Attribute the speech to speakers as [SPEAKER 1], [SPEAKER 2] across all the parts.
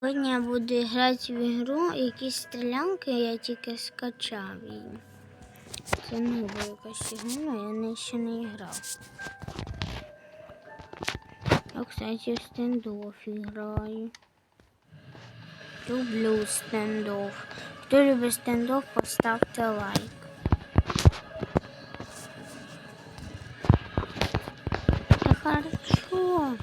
[SPEAKER 1] Сьогодні я буду грати в ігру, якісь стрілянки я тільки скачав її. Це нова якась ігра, я не ще не грав. Я, кстати, в стендоф граю. Люблю стендоф. Хто любить стендоф, поставте лайк. Хорошо.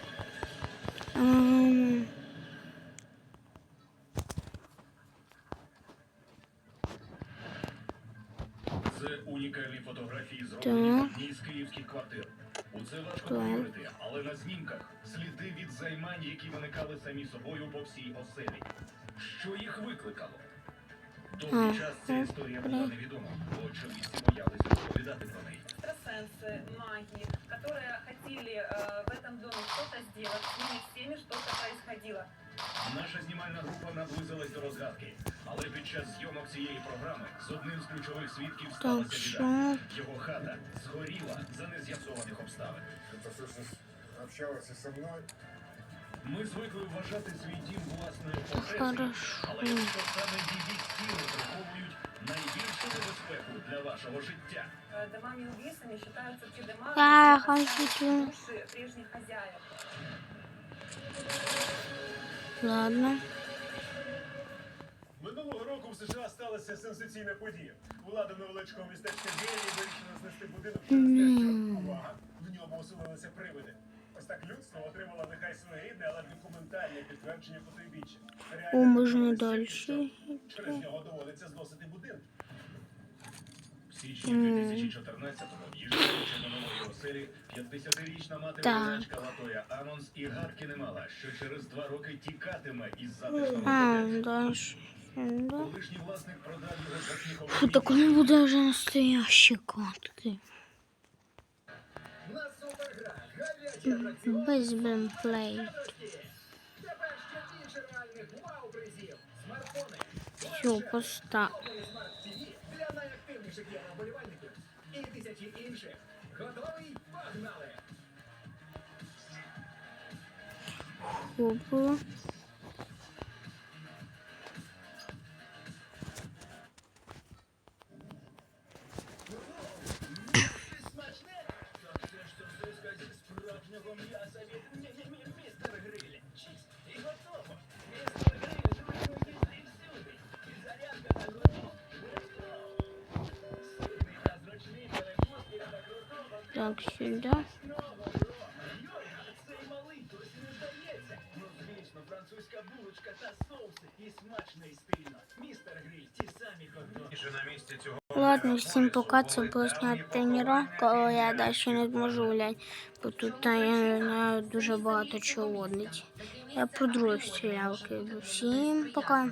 [SPEAKER 2] Це унікальні фотографії зроблені в одній з київських квартир. У це важко
[SPEAKER 1] Так.
[SPEAKER 2] повірити, але на знімках сліди від займань, які виникали самі собою по всій оселі. Що їх викликало? Довгий
[SPEAKER 1] Ага,
[SPEAKER 2] час ця історія була
[SPEAKER 1] добре.
[SPEAKER 2] невідома, бо очевидці боялися розповідати про неї.
[SPEAKER 3] экстрасенсы, маги, которые хотели
[SPEAKER 2] Наша знімальна група наблизилась до розгадки, але під час зйомок цієї програми з одним з ключових свідків
[SPEAKER 1] Так
[SPEAKER 2] сталася біда.
[SPEAKER 1] що
[SPEAKER 2] Його хата згоріла за нез'ясованих обставин.
[SPEAKER 4] Это слышишь, общалась и со мной.
[SPEAKER 2] Ми звикли вважати свій дім власною пожежею,
[SPEAKER 1] хорошо.
[SPEAKER 2] але якщо саме її стіни приховують найбільшу небезпеку для вашого життя.
[SPEAKER 3] Э, Домами-убийцами считаются те дома,
[SPEAKER 1] Я
[SPEAKER 3] где
[SPEAKER 1] хочу
[SPEAKER 3] остались души прежних хозяев.
[SPEAKER 1] Ладно.
[SPEAKER 5] Минулого року в США сталася сенсаційна подія. Влада невеличкого містечка Гелі вирішила знести будинок через те, що увага, в ньому оселилися привиди. Ось так людство отримало нехай своєрідне, але документальне підтвердження потойбіччя.
[SPEAKER 1] О, можна далі.
[SPEAKER 5] Через нього доводиться зносити будинок.
[SPEAKER 2] В січні 2014-го в'їжджаючи до нової оселі, 50-річна мати
[SPEAKER 1] Так.
[SPEAKER 2] козачка Латоя Амонс і гадки не мала, що через два роки тікатиме із затишного
[SPEAKER 1] А,
[SPEAKER 2] готелю.
[SPEAKER 1] дальше. Да.
[SPEAKER 2] Колишній власник продав його за сміхову
[SPEAKER 1] Фу, так он буде вже настоящі катки.
[SPEAKER 4] На супергра, гарячий атракціон.
[SPEAKER 1] Без бемплей.
[SPEAKER 4] Тепер ще більше реальних вау-призів. Смартфони.
[SPEAKER 1] Все, постав.
[SPEAKER 4] Повний смарт-ТВ для найактивніших євроболівальників. І тисячі інших. Готовий? Погнали!
[SPEAKER 1] Куплю.
[SPEAKER 4] Смачне? Так це ж це все з справжнього м'яса від мі- Ну, звісно, французька булочка та соуси. І смачно, і стильно. Містер Гриль, ті самі хот-доги.
[SPEAKER 2] На місці цього
[SPEAKER 1] Ладно, всім пока. Це була зняти тренування, коли я далі не зможу гуляти. Бо тут та, я не знаю дуже багато чого водить. Я про другу стрілялки. Всім пока.